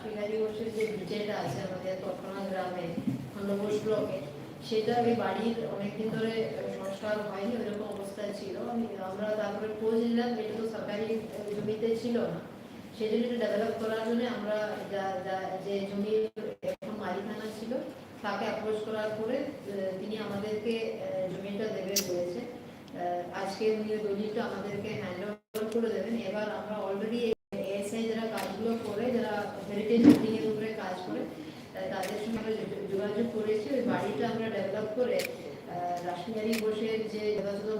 যে আছে আমাদের তৎক্ষণাৎ গ্রামে ব্লকে, সেটা ওই বাড়ির অনেকদিন ধরে সংস্কার হয়নি, ওইরকম অবস্থায় ছিল। আমি, আমরা তারপরে খোঁজ নিলাম এটা তো সরকারি জমিতে ছিল না। ডেভেলপ করার জন্য আমরা যা- যা- যে জমির এখন মালিকানা ছিল, তাকে অ্যাপ্রোচ করার পরে তিনি আমাদেরকে জমিটা দেবে, বলেছে। আজকে উনি দলিলটা আমাদেরকে হ্যান্ড ওভার করে দেবেন। এবার আমরা অলরেডি এএসআই যারা কাজগুলো করে হেরিটেজ বিল্ডিং এর উপরে কাজ করে তাদের সঙ্গে আমরা যোগাযোগ করেছি। ওই বাড়িটা আমরা ডেভেলপ করে রাসমিয়ারি ঘোষের যে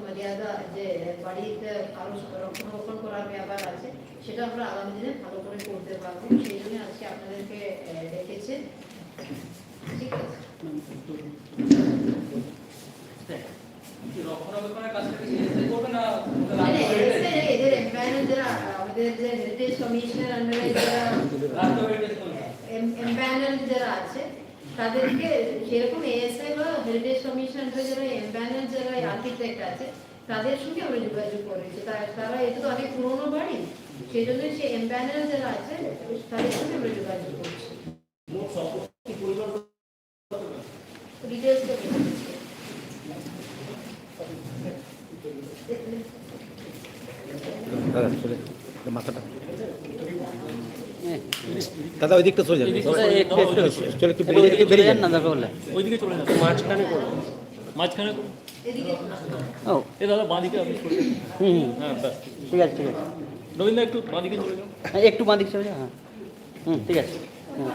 মর্যাদা যে বাড়িতে আরও রক্ষণাবেক্ষণ করার ব্যাপার আছে সেটা আমরা আগামী দিনে ভালো করে করতে পারব। সেই জন্য আজকে আপনাদেরকে ডেকেছে। ঠিক আছে। রক্ষণাবেক্ষণের কাজটা কি করবে না? এদের এদের যারা যে হেরিটেজ কমিশনের আন্ডারে যারা রাস্তা হেরিটেজ কোনটা এমপ্যানেল যারা আছে। তাদেরকে সেরকম এএসআই বা হেরিটেজ কমিশন আন্ডারে যারা এমপ্যানেল যারা আর্কিটেক্ট আছে তাদের সঙ্গে আমরা যোগাযোগ করেছি। তা- তারা এটা তো অনেক পুরোনো বাড়ি। সেই জন্য সে এমপ্যানেল যারা আছে তাদের সঙ্গে আমরা যোগাযোগ করছি ডিটেলস তো বলছি। দাদা চলে মাথাটা দাদা ওই দিকটা চলে যাবে চলে একটু বেরিয়ে একটু বেরিয়ে যান। না দরকার হলে ওইদিকে চলে যাচ্ছে মাঝখানে করুন। মাঝখানে করুন। এদিকে? ও। এ দাদা বাঁদিকে আপনি সরে যান। হুম। হুম হ্যাঁ ব্যাস। ঠিক আছে ঠিক আছে। রবীন্দ্র একটু বাঁদিকে চলে যান। হ্যাঁ, একটু বাঁ দিক চলে যা হ্যাঁ। হুম ঠিক আছে। হুম,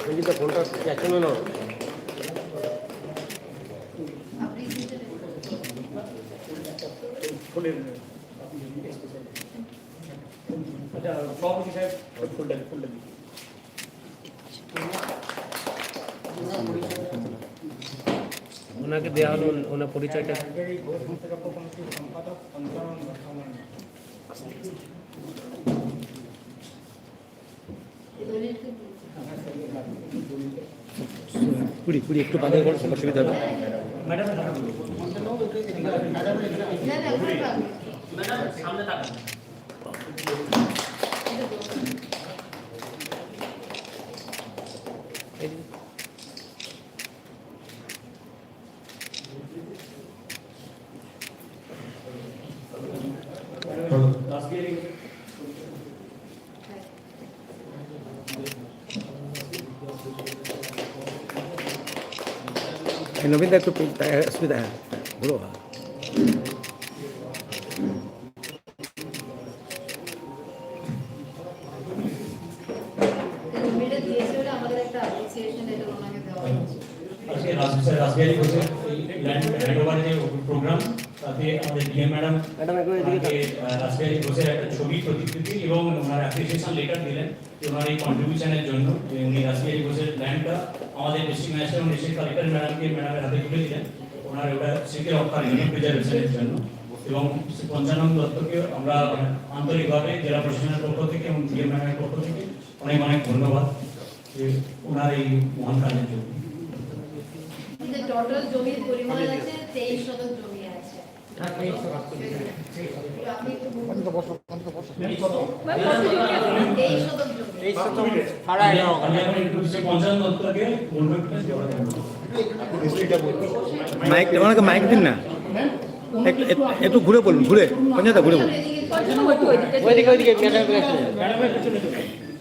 আপনি দিতে আচ্ছা সভাপতি সাহেব ফুলটা ফুলটা দিন ওনাকে দেওয়া হলো ওনার পরিচয়টা। দলিলকে কুড়ি কুড়ি একটু বাঁধে করে অসুবিধা হবে। না না সামনে তাকান নবীনদা একটু অসুবিধা হ্যাঁ বলো জমিটা দিয়েছে বলে আমাদের একটা অ্যাপ্রিসিয়েশন এটা ওনাকে দেওয়া হয়েছে আজকে রাস- রাসবিহারী ঘোষের এই ল্যান্ড হ্যান্ডওভারের যে প্রোগ্রাম তাতে আমাদের ডিএম ম্যাডাম ম্যাডাম একটু এদিকে আমাকে আহ, রাসবিহারী ঘোষের একটা ছবি প্রতিকৃতি এবং ওনার অ্যাপ্রিসিয়েশন লেটার দিলেন যে ওনার এই কন্ট্রিবিউশনের জন্য যে উনি রাসবিহারী ঘোষের ল্যান্ডটা আমাদের ডিস্ট্রিক্ট ম্যাজিস্ট্রেট এবং ডিস্ট্রিক্ট কালেক্টর ম্যাডামকে ম্যাডামের হাতে তুলে দিলেন ওনার ওটা স্মৃতি রক্ষার জন্য প্রিজার্ভেশনের জন্য। এবং পঞ্চানন দত্তকে আমরা আন্তরিকভাবে জেলা প্রশাসনের পক্ষ থেকে এবং ডিএম ম্যাডামের পক্ষ থেকে অনেক অনেক ধন্যবাদ যে ওনার এই মহান কাজের জন্য। যে টোটাল জমির পরিমাণ আছে, তেইশ শতক জমি। মাইক ওনাকে মাইক দিন না। একটু ঘুরে বলুন, ঘুরে। পঞ্চায়েত ঘুরে বলুন।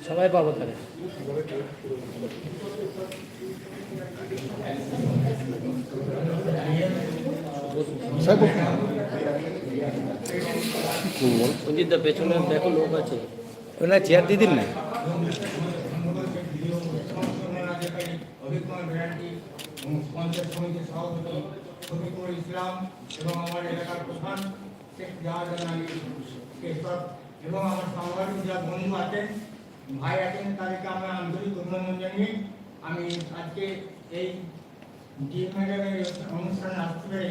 সবাই পাবো তাহলে অজিতদা পেছনে দেখো লোক আছে। ওনার চেয়ার দিয়ে দিন না। ইসলাম এবং আমার এলাকার প্রধান শেখ জাহাজান এবং আমার সাংবাদিক যারা বন্ধু আছেন ভাই আছেন তাদেরকে আমরা আন্তরিক অভিনন্দন জানিয়ে আমি আজকে এই ডিএম ম্যাডামের অনুষ্ঠানে আসতে পেরে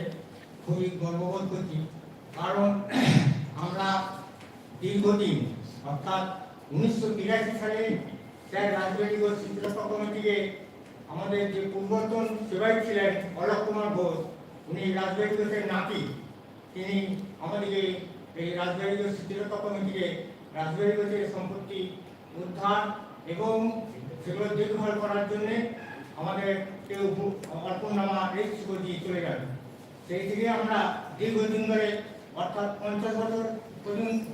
খুবই গর্ববোধ করছি। কারণ আমরা দীর্ঘদিন, অর্থাৎ উনিশশো তিরাশি সালে স্যার রাজবাড়ি ঘোষ শিল্পকলা কমিটিকে আমাদের যে পূর্বতন সেবাই ছিলেন অলোক কুমার ঘোষ, উনি ঘোষের নাতি। তিনি আমাদেরকে এই রাজবাড়ি ঘোষ শিল্পকলা কমিটিকে রাজবাড়িগঞ্জের সম্পত্তি উদ্ধার এবং সেগুলো দেখভাল করার জন্যে আমাদের কেউ অর্পণনামা রেজিস্ট্রি করে দিয়ে চলে গেল। সেই থেকে আমরা দীর্ঘদিন ধরে অর্থাৎ পঞ্চাশ বছর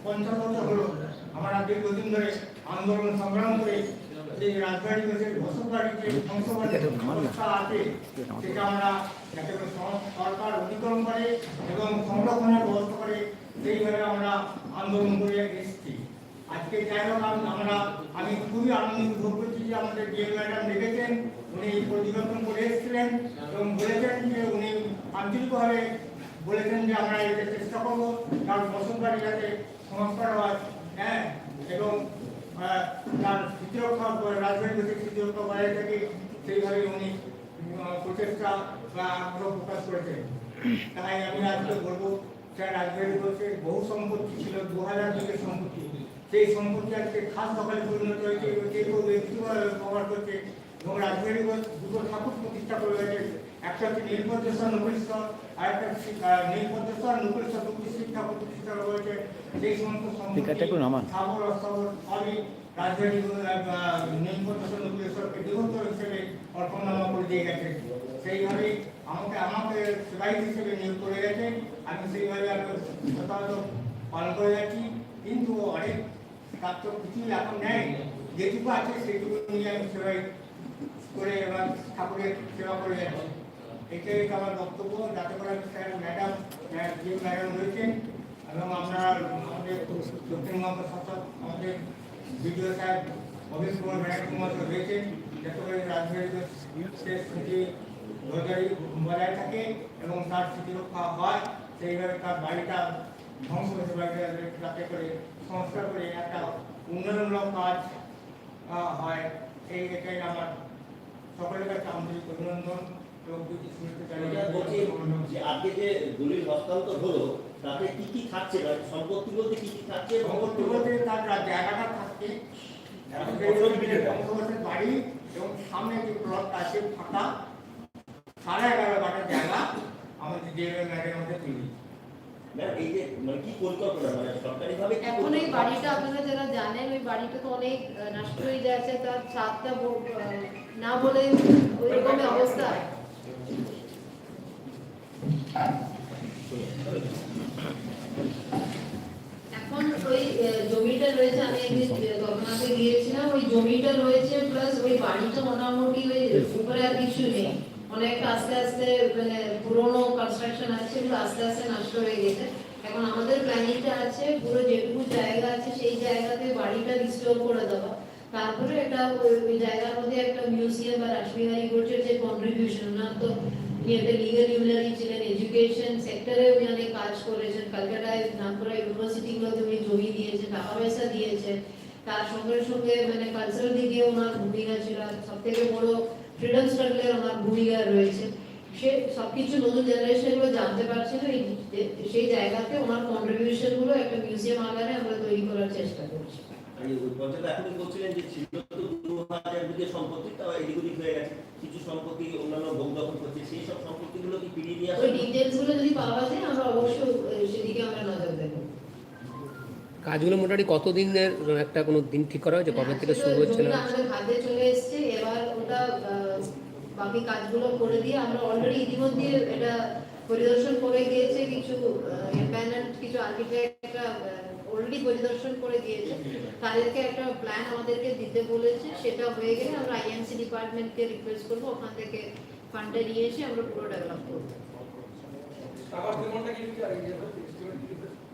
পঞ্চাশ বছর হলো। আমরা দীর্ঘদিন ধরে আন্দোলন, সংগ্রাম করে যে রাজবাড়ি গেছে বসতবাড়ি যে অবস্থা আছে, সেটা আমরা সর- সরকার অতিক্রম করে এবং সংরক্ষণের ব্যবস্থা করে, সেইভাবে আমরা আন্দোলন করে এসেছি। আজকে যাই হোক আমরা, আমি খুবই আনন্দিত ভোগ করছি যে আমাদের ডিএম ম্যাডাম দেখেছেন, উনি পরিদর্শন করে এসেছিলেন এবং বলেছেন যে উনি আন্তরিকভাবে বলেছেন যে আমরা এটা চেষ্টা করব, কারণ বসতবাড়ি যাতে সংস্কার হয় হ্যাঁ এবং তার স্মৃতিরক্ষা বসে স্মৃতিরক্ষা বজায় থাকে, সেইভাবে উনি প্রচেষ্টা বা আগ্রহ প্রকাশ করেছেন। তাই আমি আজকে বলব, স্যার, রাজবাড়ি বসে বহু সম্পত্তি ছিল দু হাজার যুগের সম্পত্তি। সেই সম্পত্তি আজকে খাস দখলে পরিণত হয়েছে কেউ ব্যক্তিগত ব্যবহার করছে। এবং রাজবাড়ি দুটো ঠাকুর প্রতিষ্ঠা করে গেছে একটা হচ্ছে নীলপদ্মেশ্বর নকুলেশ্বর আর একটা নীলপদ্মেশ্বর নকুলেশ্বর দুটি শিব ঠাকুর প্রতিষ্ঠা করা হয়েছে সেই সমস্ত। স্থাবর অস্থাবর সবই রাজবাড়ি নীলপদ্মেশ্বর নকুলেশ্বরকে দেবত্তর হিসেবে অর্পণনামা করে দিয়ে গেছে। সেইভাবে আমাকে আমাকে সেবাই হিসেবে নিয়োগ করে গেছে। আমি সেইভাবে যথাযথ পালন করে যাচ্ছি। কিন্তু অনেক তার তো কিছুই এখন নেই যেটুকু আছে সেটুকু নিয়ে আমি সেবাই করে এবার ঠাকুরের সেবা করে যাচ্ছি। এটাই আমার বক্তব্য। যাতে করে স্যার, ম্যাডাম যে ম্যাডাম রয়েছেন, এবং আপনারা আমাদের দক্ষিণবঙ্গ শাসক, আমাদের বিডিও সাহেব অভিষ কুমার, ম্যাডাম কুমার রয়েছেন। যাতে করে রাজবাড়ির স্মৃতি বজায় বজায় থাকে এবং তার স্মৃতি রক্ষা হয়, সেইভাবে তার বাড়িটা ধ্বংস হয়েছে, বাড়িটা যাতে করে সংস্কার করে একটা উন্নয়নমূলক কাজ হয়। এই এটাই আমার সকলের কাছে আন্তরিক অভিনন্দন। আজকে যে দলিল হস্তান্তর হলো তাতে কি কি থাকছে না সম্পত্তি বলতে কি কি থাকছে? সম্পত্তি বলতে তার জায়গাটা থাকছে বাড়ি এবং সামনে যে প্লটটা আছে ফাঁকা সাড়ে এগারো জায়গা আমাদের যে ম্যাডের মধ্যে তৈরি। এই যে মানে কি পরিকল্পনা? মানে এখন এই বাড়িটা আপনারা যারা জানেন ওই বাড়িটা তো অনেক নষ্ট হয়ে যাচ্ছে তার ছাদটা না বলে ওই অবস্থা এখন ওই আহ, জমিটা মানে এখন আমাদের প্ল্যানিংটা আছে, পুরো যেটুকু জায়গা আছে, সেই জায়গাতে বাড়িটা রিস্টোর করে দেওয়া। তারপরে একটা ওই জায়গার মধ্যে একটা মিউজিয়াম বা রাসবিহারী গোষ্ঠীর যে কন্ট্রিবিউশন না তো উনি লিগাল ইউনারি ছিলেন এডুকেশন সেক্টরে উনি অনেক কাজ করেছেন কলকাতায় নাগপুরা ইউনিভার্সিটিগুলোতে উনি জমি দিয়েছেন টাকা পয়সা দিয়েছেন তার সঙ্গে সঙ্গে মানে কালচারাল দিকে ওনার ভূমিকা ছিল সব থেকে বড় ফ্রিডম স্ট্রাগলের ওনার ভূমিকা রয়েছে সে সবকিছু নতুন জেনারেশনগুলো জানতে পারছে না সেই জায়গাতে ওনার কন্ট্রিবিউশনগুলো একটা মিউজিয়াম আকারে আমরা তৈরি করার চেষ্টা করছি যে ছিল তো সম্পত্তি এদিক ওদিক হয়ে গেছে কিছু সম্পত্তি অন্যান্য ভোগ দখল করছে সেই সব সম্পত্তিগুলো কি ফিরিয়ে নিয়ে ওই আসা ডিটেলসগুলো যদি পাওয়া যায় আমরা অবশ্যই সেদিকে আমরা নজর দেবো। কাজগুলো মোটামুটি কতদিনের একটা কোনো দিন ঠিক করা হয়েছে? কবে থেকে শুরু হচ্ছে না আমাদের হাতে চলে এসেছে এবার ওটা বাকি কাজগুলো করে দিয়ে আমরা অলরেডি ইতিমধ্যে এটা পরিদর্শন করে গিয়েছে কিছু প্যানেল কিছু আর্কিটেক্টরা অলরেডি পরিদর্শন করে দিয়েছে। তাদেরকে একটা প্ল্যান আমাদেরকে দিতে বলেছে সেটা হয়ে গেলে আমরা আইএমসি ডিপার্টমেন্টকে রিকোয়েস্ট করব ওখান থেকে ফান্ডটা নিয়ে এসে আমরা পুরো ডেভেলপ করব।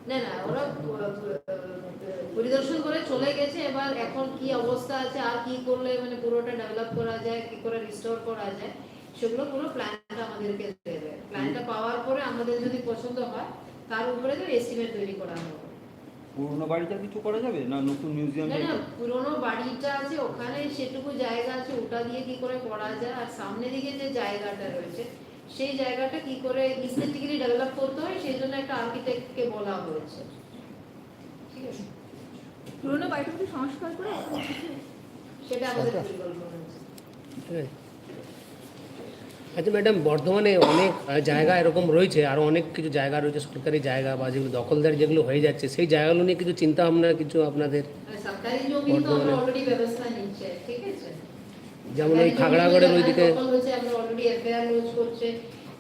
না না ওরা পরিদর্শন করে চলে গেছে। এবার এখন কি অবস্থা আছে আর কি করলে মানে পুরোটা ডেভেলপ করা যায় কি করে রিস্টোর করা যায় সেগুলো পুরো প্ল্যানটা আমাদেরকে দেবে। প্ল্যানটা পাওয়ার পরে আমাদের যদি পছন্দ হয় তার উপরে তো এস্টিমেট তৈরি করা হবে। পুরনো বাড়িটা কিছু করা যাবে না নতুন মিউজিয়াম না না পুরোনো বাড়িটা আছে ওখানে সেটুকু জায়গা আছে ওটা দিয়ে কি করে করা যায়? আর সামনে দিকে যে জায়গাটা রয়েছে সেই জায়গাটা কি করে ইস্থেটিক্যালি ডেভেলপ করতে হয়? সেই জন্য একটা আর্কিটেক্টকে বলা হয়েছে। ঠিক আছে? পুরোনো বাড়িটাকে সংস্কার করে সেটা আমাদের পরিকল্পনা আছে ঠিক আছে আচ্ছা ম্যাডাম বর্ধমানে অনেক জায়গা এরকম রয়েছে আরও অনেক কিছু জায়গা রয়েছে সরকারি জায়গা বা যেগুলো দখলদার যেগুলো হয়ে যাচ্ছে সেই জায়গাগুলো নিয়ে কিছু চিন্তা ভাবনা কিছু আপনাদের? আর যেমন ওই খাগড়াগড়ের ওইদিকে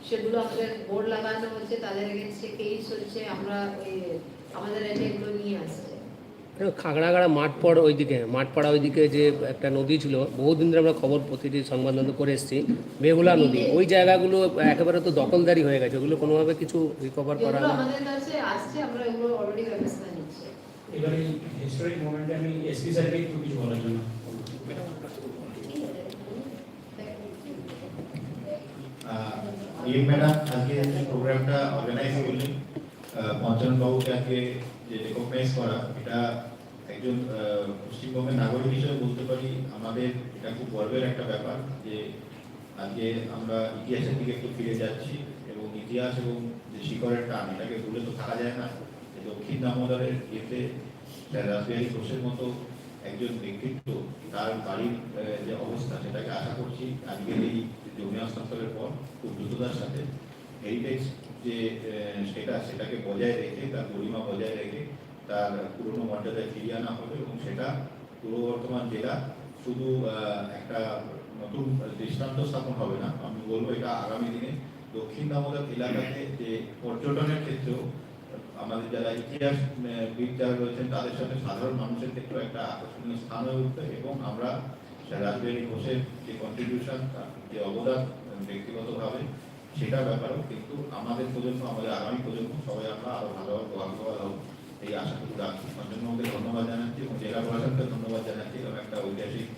সেগুলো বোর্ড লাগানো হচ্ছে তাদের এগেনস্টে কেস হচ্ছে আমরা আমাদের এগুলো নিয়ে আসছে। খাগড়াগাড়া মাঠপাড় ওইদিকে মাঠপাড়া ওইদিকে যে একটা নদী ছিল বহুদিন ধরে আমরা খবর প্রতিটি সংবাদ মাধ্যমে করে এসেছি বেহুলা নদী। ওই জায়গাগুলো একেবারে তো দখলদারি হয়ে গেছে ওগুলো কোনোভাবে কিছু রিকভার করা না। আমাদের কাছে আসছে আমরা এগুলো অলরেডি ব্যবস্থা নিচ্ছি। এবারে হিস্টোরিক মোমেন্টে আমি এসপি স্যারকে একটু কিছু বলার জন্য। ম্যাডাম আজকে প্রোগ্রামটা অর্গানাইজ করলেন। পঞ্চানন বাবুকে যে রেকগনাইজ করা, এটা একজন পশ্চিমবঙ্গের নাগরিক হিসেবে বলতে পারি, আমাদের এটা খুব গর্বের একটা ব্যাপার যে আজকে আমরা ইতিহাসের দিকে একটু ফিরে যাচ্ছি এবং ইতিহাস এবং যে শিকড়ের টান, এটাকে ভুলে তো থাকা যায় না। যে দক্ষিণ দামোদরের ইয়েতে রাসবিহারী ঘোষের মতো একজন ব্যক্তিত্ব, তার বাড়ির যে অবস্থা, সেটাকে আশা করছি আজকের এই জমি হস্তান্তরের পর খুব দ্রুততার সাথে হেরিটেজ যে সেটা সেটাকে বজায় রেখে তার গরিমা বজায় রেখে তার পুরনো মর্যাদায় ফিরিয়ে আনা হবে এবং সেটা পূর্ব বর্ধমান জেলা শুধু একটা নতুন দৃষ্টান্ত স্থাপন হবে না। আমি বলব এটা আগামী দিনে দক্ষিণ দামোদর এলাকাতে যে পর্যটনের ক্ষেত্রেও আমাদের যারা ইতিহাস আহ, রয়েছেন তাদের সাথে সাধারণ মানুষের ক্ষেত্রেও একটা আকর্ষণীয় স্থান হয়ে উঠবে এবং আমরা রাজবিহারী ঘোষের যে কন্ট্রিবিউশন যে অবদান ব্যক্তিগতভাবে সেটা ব্যাপারেও কিন্তু আমাদের প্রজন্ম, আমাদের আগামী প্রজন্ম সবাই আমরা আরও ভালোভাবে ভাগ্যবান হব এই আশাটুকু রাখছি। সঞ্জনবাবুকে ধন্যবাদ জানাচ্ছি এবং জেলা প্রশাসনকে ধন্যবাদ জানাচ্ছি এবং একটা ঐতিহাসিক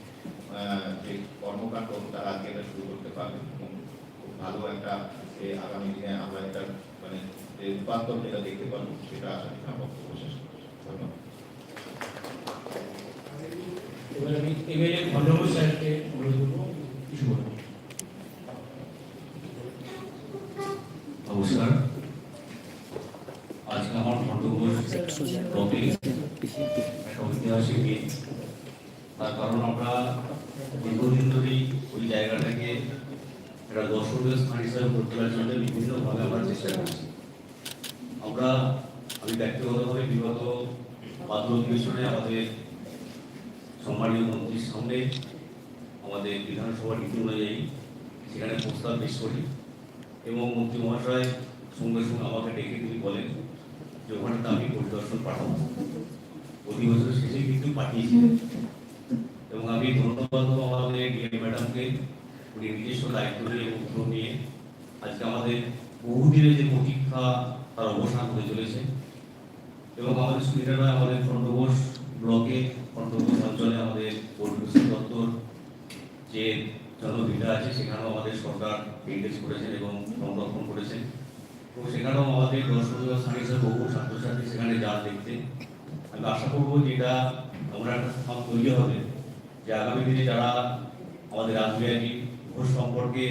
যে কর্মকাণ্ড তারা আজকে এটা শুরু করতে পারবে এবং খুব ভালো একটা আগামী দিনে আমরা এটা মানে যে রূপান্তর যেটা দেখতে পারব সেটা আশা করি আমরা শেষ ধন্যবাদ। এবার আমি এমএলএ খন্ডঘোষ স্যারকে অনুরোধ করব কিছু বলব নমস্কার আজকে আমার খণ্ডঘোষ টপিক দিন তার কারণ আমরা দীর্ঘদিন ধরেই ওই জায়গাটাকে একটা দর্শনীয় স্থান হিসাবে গড়ে তোলার জন্য বিভিন্নভাবে আমরা চেষ্টা করছি। আমরা, আমি ব্যক্তিগতভাবে বিগত পাত্র অধিবেশনে আমাদের সম্মানীয় মন্ত্রীর সামনে আমাদের বিধানসভা নীতি অনুযায়ী সেখানে প্রস্তাব পেশ করি এবং মন্ত্রী মহাশয় সঙ্গে সঙ্গে আমাকে ডেকে তিনি বলেন যে ওখানে আমি পরিদর্শন পাঠাবো অধিবেশনের শেষে কিন্তু পাঠিয়েছিলেন এবং আমি ধন্যবাদ আমাদের ডিএম ম্যাডামকে উনি নিজস্ব দায়িত্ব নিয়ে এবং উদ্যোগ নিয়ে আজকে আমাদের বহুদিনের যে প্রতীক্ষা তার অবসান হতে চলেছে। এবং আমাদের সুবিধা নয় আমাদের খণ্ডঘোষ ব্লকে খণ্ডঘোষ অঞ্চলে আমাদের পরিবেশ দপ্তর যে জনবিধা আছে সেখানেও আমাদের সরকার এনগেজ করেছেন এবং সংরক্ষণ করেছেন। এবং সেখানেও আমাদের দর্শনীয় স্থান হিসেবে বহু ছাত্রছাত্রী সেখানে যান দেখতে। আমি আশা করব যে এটা এমন একটা স্থান তৈরি হবে যে আগামী দিনে যারা আমাদের রাজবিহারী ঘোষ সম্পর্কে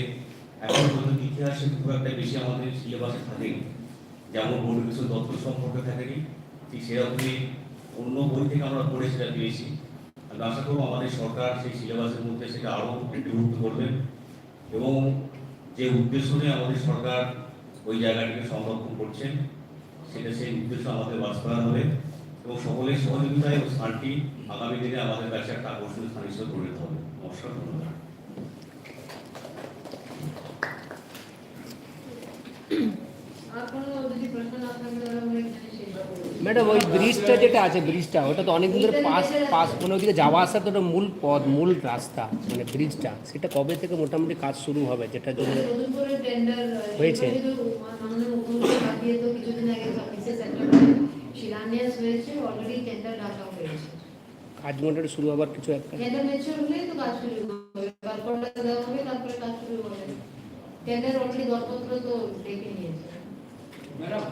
এখন পর্যন্ত ইতিহাসে খুব একটা বেশি আমাদের সিলেবাসে থাকেনি। যেমন পরিবেশ দপ্তর সম্পর্কে থাকেনি, ঠিক সেরকমই অন্য বই থেকে আমরা পড়ে সেটা পেয়েছি। আমি আশা করব আমাদের সরকার সেই সিলেবাসের মধ্যে সেটা আরও অন্তর্ভুক্ত করবেন এবং যে উদ্দেশ্য নিয়ে আমাদের সরকার ওই জায়গাটিকে সংরক্ষণ করছেন, সেটা সেই উদ্দেশ্য আমাদের বাস্তবায়ন হবে। এবং সকলের সহযোগিতায় ওই স্থানটি আগামী দিনে আমাদের কাছে একটা আকর্ষণীয় স্থান হিসেবে পরিণত হবে। নমস্কার ধন্যবাদ। ম্যাডাম ওই ব্রিজটা যেটা আছে ব্রিজটা ওটা তো অনেকদিন ধরে পাস পাস মানে ওইদিকে যাওয়া আসা তো ওটা মূল পথ মূল রাস্তা মানে ব্রিজটা। সেটা কবে থেকে মোটামুটি কাজ শুরু হবে যেটা জন্য হয়েছে। শিলান্যাস হয়েছে অলরেডি টেন্ডার ডাকা হয়েছে। কাজ মোটামুটি শুরু হবার কিছু একটা। টেন্ডার ম্যাচিওর হলেই তো কাজ শুরু হবে। তারপরে দেওয়া হবে তারপরে কাজ শুরু হবে। টেন্ডার অলরেডি দরপত্র তো ডেকে নিয়েছে। ম্যাডাম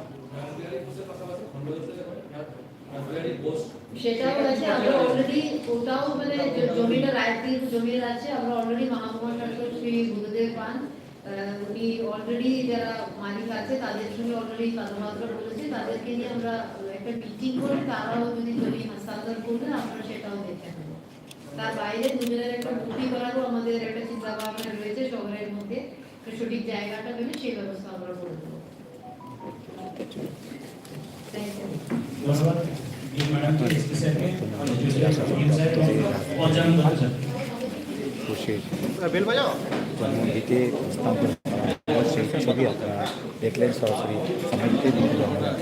সেটাও আছে আমরা অলরেডি ওটাও মানে জমিটা রায়তির জমির আছে আমরা অলরেডি মহাকুমার শ্রী বুদ্ধদেব পান আহ, উনি অলরেডি যারা মালিক আছে তাদের সঙ্গে অলরেডি কথাবার্তা বলেছে। তাদেরকে নিয়ে আমরা একটা মিটিং করে তারাও যদি জমি হস্তান্তর করলে আমরা সেটাও দেখে নেব। তার বাইরে দুজনের একটা মুক্তি করারও আমাদের একটা চিন্তা ভাবনা রয়েছে শহরের মধ্যে। সঠিক জায়গাটা দেবে সেই ব্যবস্থা আমরা করে দেবো। ধন্যবাদ। ডিএম এসপি স্যারকে ডিএম স্যার এবং পঞ্চানন দত্ত স্যার। ঘোষের জন্মভিতে স্থাপন করা সেই ছবি আপনারা দেখলেন সরাসরি সমাজকে মুকুল রহমান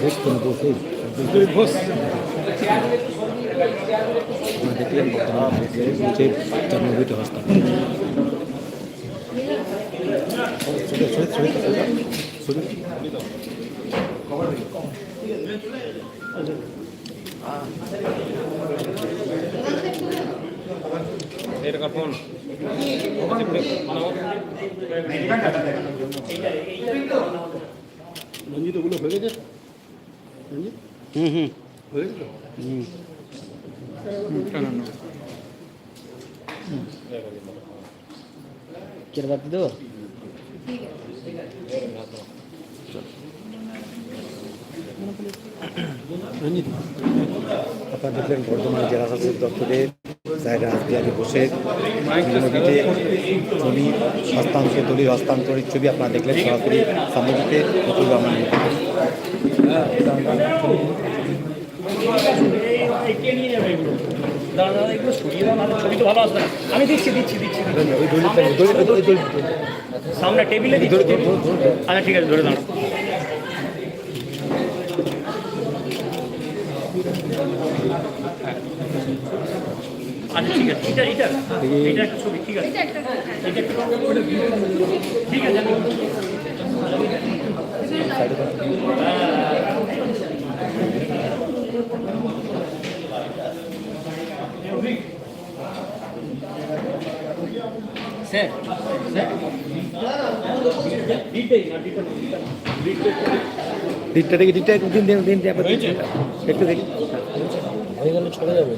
ঘোষ কোন ঘোষ আপনারা দেখলেন ছবি ছবি ছবি ছবি রঞ্জিত ওগুলো হয়ে গেছে রঞ্জিত হুম হুম। হয়ে হুম। দেবো আপনারা দেখলেন বর্ধমান জেলা শাসক দপ্তরের স্যার রাসবিহারী ঘোষের জন্মদিনে জমি হস্তান্তর দলিল হস্তান্তরের ছবি আপনারা দেখলেন সরাসরি সামগ্রীতে দাদা দাদা এগুলো সরিয়ে দাও নাহলে ছবি তো ভালো আসবে না। আমি দিচ্ছি দিচ্ছি দিচ্ছি সামনে টেবিলে দিচ্ছি আচ্ছা ঠিক আছে ধরে দাঁড়াও আচ্ছা ঠিক আছে এটা এটা এটা একটা ছবি ঠিক আছে। এটা একটা ঠিক আছে স্যার দিকটা দেখি দিকটা একটু দিন দিন দিন দিন একবার দিন। একটু দেখি হয়ে গেলে চলে যাবে।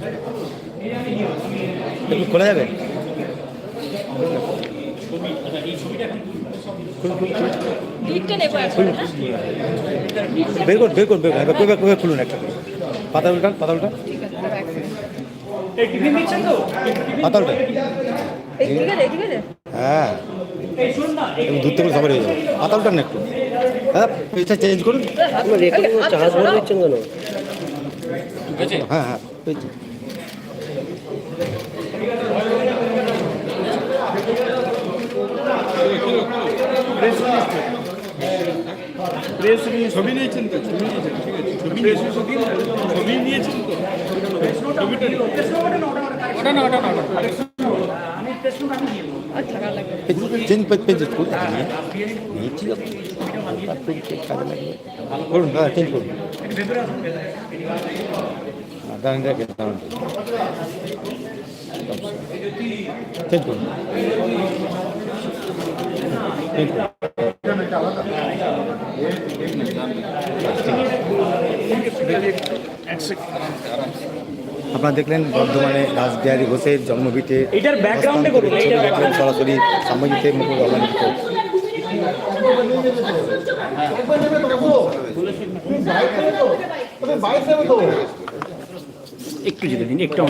একটু খোলা যাবে? আচ্ছা না বের করুন বের করুন বের করুন কবে কবে খুলুন একটা করে। পাতা উল্টান পাতা উল্টান আছে হ্যাঁ। দূর থেকে সবার হয়ে যাবে। পাতা না একটু। হ্যাঁ পেজটা চেঞ্জ করুন। আপনার রেকর্ডিং হচ্ছে হাত হ্যাঁ পেজ ছবি নিয়েছেন তো? ছবি নিয়েছেন, ঠিক আছে। ছবি নিয়েছেন। ছবি নিয়েছেন তো? ছবিটা ওটা না প্রেস আপনারা দেখলেন বর্ধমানে রাসবিহারী ঘোষের জন্মভিটে এটার background-এ করুন, এইটার দেখলেন সরাসরি মুকুল রহমান রিপোর্ট একটু যেতে দিন একটু।